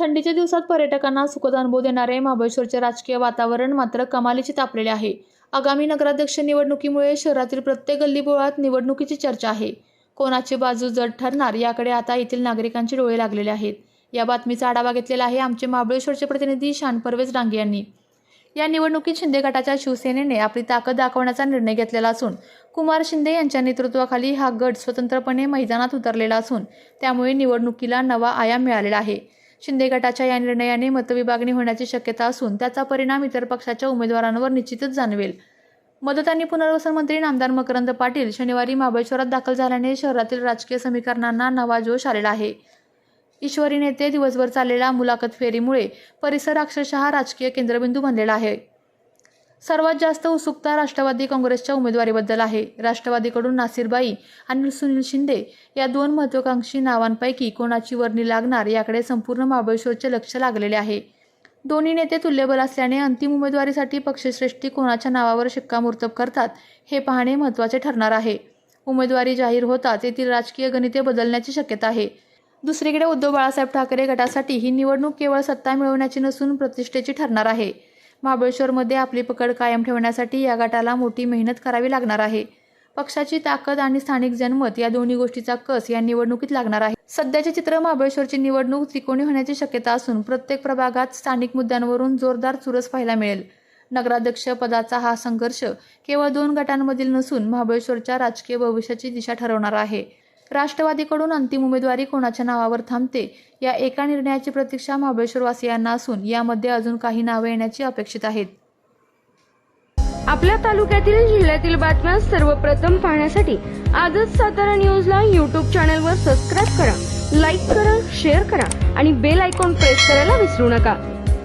थंडीच्या दिवसात पर्यटकांना सुखद अनुभव देणारे महाबळेश्वरचे राजकीय वातावरण मात्र कमालीचे तापलेले आहे. आगामी नगराध्यक्ष निवडणुकीमुळे शहरातील प्रत्येक गल्लीबोळात निवडणुकीची चर्चा आहे. कोणाची बाजू जड ठरणार याकडे आता येथील नागरिकांचे डोळे लागलेले आहेत. या बातमीचा आढावा घेतलेला आहे आमचे महाबळेश्वरचे प्रतिनिधी शान परवेज डांगे यांनी. या निवडणुकीत शिंदे गटाच्या शिवसेनेने आपली ताकद दाखवण्याचा निर्णय घेतलेला असून कुमार शिंदे यांच्या नेतृत्वाखाली हा गट स्वतंत्रपणे मैदानात उतरलेला असून त्यामुळे निवडणुकीला नवा आयाम मिळालेला आहे. शिंदे गटाच्या या निर्णयाने मतविभागणी होण्याची शक्यता असून त्याचा परिणाम इतर पक्षाच्या उमेदवारांवर निश्चितच जाणवेल. मदत आणि पुनर्वसन मंत्री नामदार मकरंद पाटील शनिवारी महाबळेश्वरात दाखल झाल्याने शहरातील राजकीय समीकरणांना नवा जोश आलेला आहे. ईश्वरी नेते दिवसभर चाललेल्या मुलाखत फेरीमुळे परिसर अक्षरशः राजकीय केंद्रबिंदू बनलेला आहे. सर्वात जास्त उत्सुकता राष्ट्रवादी काँग्रेसच्या उमेदवारीबद्दल आहे. राष्ट्रवादीकडून नासिरबाई आणि सुनील शिंदे या दोन महत्वाकांक्षी नावांपैकी कोणाची वर्णी लागणार याकडे संपूर्ण महाबळेश्वरचे लक्ष लागलेले आहे. दोन्ही नेते तुल्यबल असल्याने अंतिम उमेदवारीसाठी पक्षश्रेष्ठी कोणाच्या नावावर शिक्कामोर्तब करतात हे पाहणे महत्त्वाचे ठरणार आहे. उमेदवारी जाहीर होताच येथील राजकीय गणिते बदलण्याची शक्यता आहे. दुसरीकडे उद्धव बाळासाहेब ठाकरे गटासाठी ही निवडणूक केवळ सत्ता मिळवण्याची नसून प्रतिष्ठेची ठरणार आहे. महाबळेश्वरमध्ये आपली पकड कायम ठेवण्यासाठी या गटाला मोठी मेहनत करावी लागणार आहे. पक्षाची ताकद आणि स्थानिक जनमत या दोन्ही गोष्टीचा कस या निवडणुकीत लागणार आहे. सध्याचे चित्र महाबळेश्वरची निवडणूक त्रिकोणी होण्याची शक्यता असून प्रत्येक प्रभागात स्थानिक मुद्द्यांवरून जोरदार चुरस पाहायला मिळेल. नगराध्यक्ष पदाचा हा संघर्ष केवळ दोन गटांमधील नसून महाबळेश्वरच्या राजकीय भविष्याची दिशा ठरवणार आहे. राष्ट्रवादीकडून अंतिम उमेदवारी कोणाच्या नावावर थांबते? या एका निर्णयाची प्रतीक्षा महाबळेश्वरवासियांना असून यामध्ये अजून काही नावे येण्याची अपेक्षित आहेत. आपल्या तालुक्यातील जिल्ह्यातील बातम्या सर्वप्रथम पाहण्यासाठी आजच सातारा न्यूजला यूट्यूब चॅनलवर सबस्क्राईब करा लाईक करा शेअर करा आणि बेल आयकॉन प्रेस करायला विसरू नका.